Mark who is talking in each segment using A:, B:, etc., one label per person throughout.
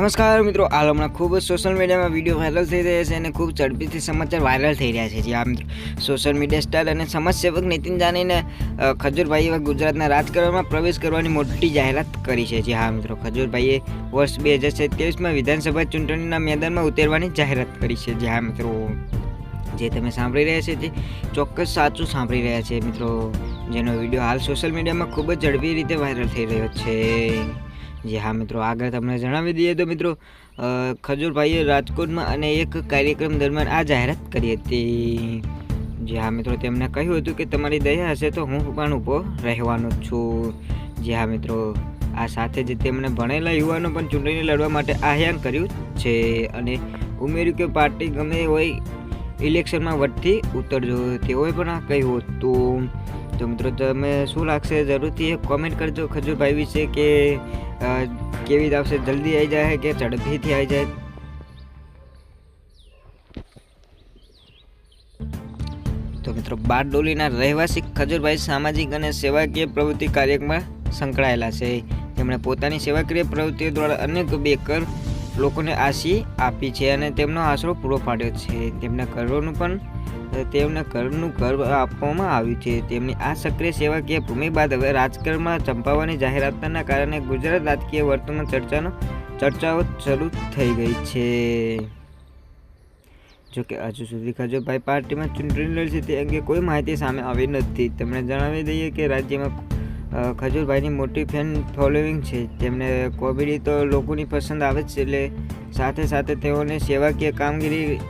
A: નમસ્કાર મિત્રો હાલ હમણાં ખૂબ સોશિયલ મીડિયામાં વીડિયો વાયરલ થઈ રહ્યા છે અને ખૂબ ઝડપીથી સમાચાર વાયરલ થઈ રહ્યા છે. જે આ મિત્રો સોશિયલ મીડિયા સ્ટાર અને સમાજસેવક નીતિન જાનીને ખજૂરભાઈએ ગુજરાતના રાજકારણમાં પ્રવેશ કરવાની મોટી જાહેરાત કરી છે. જે હા મિત્રો, ખજૂરભાઈએ વર્ષ બે હજાર સત્યાવીસમાં વિધાનસભા ચૂંટણીના મેદાનમાં ઉતરવાની જાહેરાત કરી છે. જે હા મિત્રો, જે તમે સાંભળી રહ્યા છે તે ચોક્કસ સાચું સાંભળી રહ્યા છે મિત્રો, જેનો વીડિયો હાલ સોશિયલ મીડિયામાં ખૂબ જ ઝડપી રીતે વાયરલ થઈ રહ્યો છે. જે હા મિત્રો, આગળ તમને જણાવી દઈએ તો મિત્રો ખજૂરભાઈએ રાજકોટમાં અને એક કાર્યક્રમ દરમિયાન આ જાહેરાત કરી હતી. જે હા મિત્રો, તેમણે કહ્યું હતું કે તમારી દયા હશે તો હું પણ ઊભો રહેવાનો છું. જે હા મિત્રો, આ સાથે જ તેમણે ભણેલા યુવાનો પણ ચૂંટણી લડવા માટે આહ્વાન કર્યું છે અને ઉમેર્યું કે પાર્ટી ગમે હોય ઇલેક્શનમાં વટથી ઉતરજો, તેઓએ પણ આ કહ્યું હતું. તો મિત્રો તમે શું લાગશે? જરૂરથી એક કોમેન્ટ કરજો. ખજૂરભાઈ વિશે કે કેવી રીતે આવશે? જલ્દી આવી જાય કે ઝડપીથી આવી જાય? તો મિત્રો બારડોલીના રહેવાસી ખજૂરભાઈ સામાજિક અને સેવાકીય પ્રવૃત્તિ કાર્યક્રમમાં સંકળાયેલા છે. તેમણે પોતાની સેવાકીય પ્રવૃત્તિઓ દ્વારા અનેક બેકર લોકોને આશી આપી છે અને તેમનો આશરો પૂરો પાડ્યો છે. તેમના ઘરોનું પણ, તેમને ઘરનું ઘર આપવામાં આવ્યું છે. તેમની આ સક્રિય સેવાકીય ભૂમિ બાદ હવે રાજકારણમાં ચંપાવવાની જાહેરાતના કારણે ગુજરાત રાજકીય વર્તમાન ચર્ચાનો, ચર્ચાઓ શરૂ થઈ ગઈ છે. જોકે હજુ સુધી ખજૂરભાઈ પાર્ટીમાં ચૂંટણી લડશે તે અંગે કોઈ માહિતી સામે આવી નથી. તેમણે જણાવી દઈએ કે રાજ્યમાં ખજૂરભાઈની મોટી ફેન ફોલોવિંગ છે. તેમને કોમેડી તો લોકોની પસંદ આવે જ છે, એટલે સાથે સાથે તેઓને સેવાકીય કામગીરી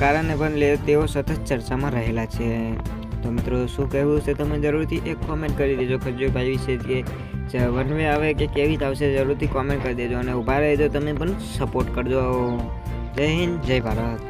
A: કારણે પણ લે, તેઓ સતત ચર્ચામાં રહેલા છે. તો મિત્રો, શું કહેવું છે તમે જરૂરથી એક કોમેન્ટ કરી દેજો ખજૂરભાઈ વિશે કે વન આવે કે કેવી આવશે, જરૂરથી કોમેન્ટ કરી દેજો અને ઊભા રહેજો, તમે પણ સપોર્ટ કરજો. જય હિન્દ, જય ભારત.